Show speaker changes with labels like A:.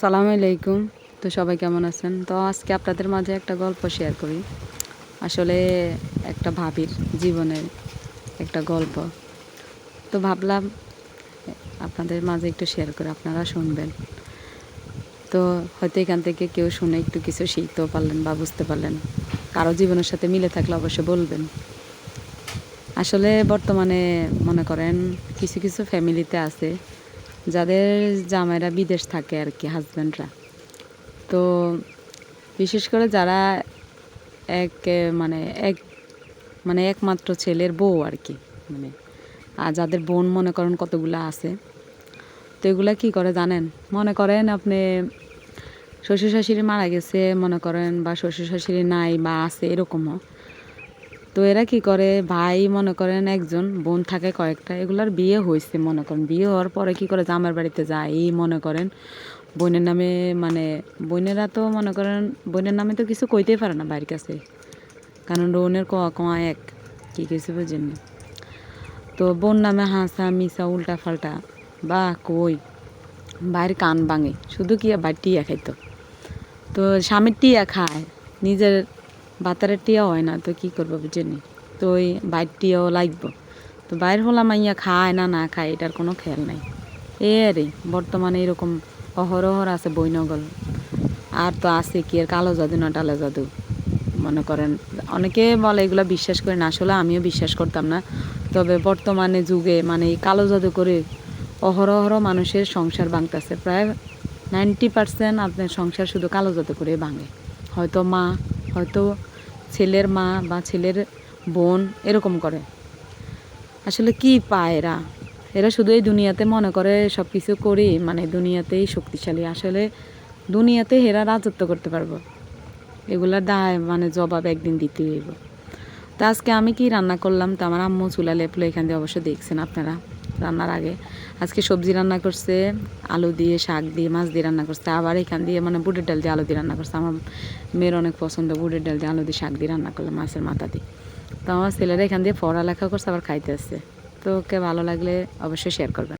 A: সালাম আলাইকুম। তো সবাই কেমন আছেন? তো আজকে আপনাদের মাঝে একটা গল্প শেয়ার করি। আসলে একটা ভাবির জীবনের একটা গল্প। তো ভাবলাম, আপনাদের মাঝে একটু শেয়ার করে আপনারা শুনবেন। তো হয়তো এখান থেকে কেউ শুনে একটু কিছু শিখতেও পারলেন বা বুঝতে পারলেন। কারও জীবনের সাথে মিলে থাকলে অবশ্যই বলবেন। আসলে বর্তমানে মনে করেন, কিছু কিছু ফ্যামিলিতে আছে। যাদের জামাইরা বিদেশ থাকে আর কি হাজব্যান্ডরা তো বিশেষ করে যারা এক মানে এক মানে একমাত্র ছেলের বউ আর কি মানে আর যাদের বোন মনে করেন কতগুলা আছে, তো এগুলা কী করে জানেন? মনে করেন আপনি শ্বশুর শাশুড়ি মারা গেছে, মনে করেন বা শ্বশুর শাশুড়ি নাই বা আছে, এরকমও। তো এরা কি করে? ভাই মনে করেন একজন, বোন থাকে কয়েকটা, এগুলার বিয়ে হয়েছে মনে করেন। বিয়ে হওয়ার পরে কি করে জামার বাড়িতে যায়? এই মনে করেন। বোনের নামে মানে বোনেরা তো মনে করেন, বোনের নামে তো কিছু কইতেই পারে না বাড়ির কাছে। কারণ বোনের কোয়া কোয়া এক, কি কিছু বুঝেন না? তো বোন নামে হাসা মিশা উল্টা ফাল্টা বা কই? বাইরে কান ভাঙে। শুধু কি বাইর টিয়া খাইতো। তো স্বামীর টিয়া খায়, নিজের বাতারের টিয়া হয় না, তো কি করব বুঝেনি? তো ওই বাইর টিয়াও লাগবো। তো বাইর হলাম মাইয়া খায় না না খায়, এটার কোনো খেয়াল নাই। এ আরে বর্তমানে এরকম অহরহর আছে বইনগল আর তো আছে কি, আর কালো জাদু না টালা জাদু? মনে করেন, অনেকে বলে এগুলো বিশ্বাস করে না, আসলে আমিও বিশ্বাস করতাম না। তবে বর্তমানে যুগে মানে এই কালো জাদু করে অহরহর মানুষের সংসার ভাঙতেছে। প্রায় নাইনটি পার্সেন্ট আপনার সংসার শুধু কালো জাদু করে ভাঙে। হয়তো মা হয়তো ছেলের মা বা ছেলের বোন এরকম করে। আসলে কি পায় এরা? এরা শুধু এই দুনিয়াতে মনে করে সব কিছু করি মানে দুনিয়াতেই শক্তিশালী। আসলে দুনিয়াতে এরা রাজত্ব করতে পারব। এগুলার দায় মানে জবাব একদিন দিতে হইব। তো আজকে আমি কি রান্না করলাম তো আমার আম্মু চুলা লেপলো, এখান দিয়ে অবশ্য দেখছেন আপনারা রান্নার আগে। আজকে সবজি রান্না করছে, আলু দিয়ে, শাক দিয়ে, মাছ দিয়ে রান্না করছে, আবার এখান দিয়ে মানে বুটের ডাল দিয়ে আলু দিয়ে রান্না করছে। আমার মেয়ের অনেক পছন্দ বুটের ডাল দিয়ে আলু দিয়ে শাক দিয়ে রান্না করলাম মাছের মাথা দিয়ে। তো আমার ছেলেরা এখান দিয়ে পড়ালেখা করছে, আবার খাইতে আসছে। তো ওকে ভালো লাগলে অবশ্যই শেয়ার করবেন।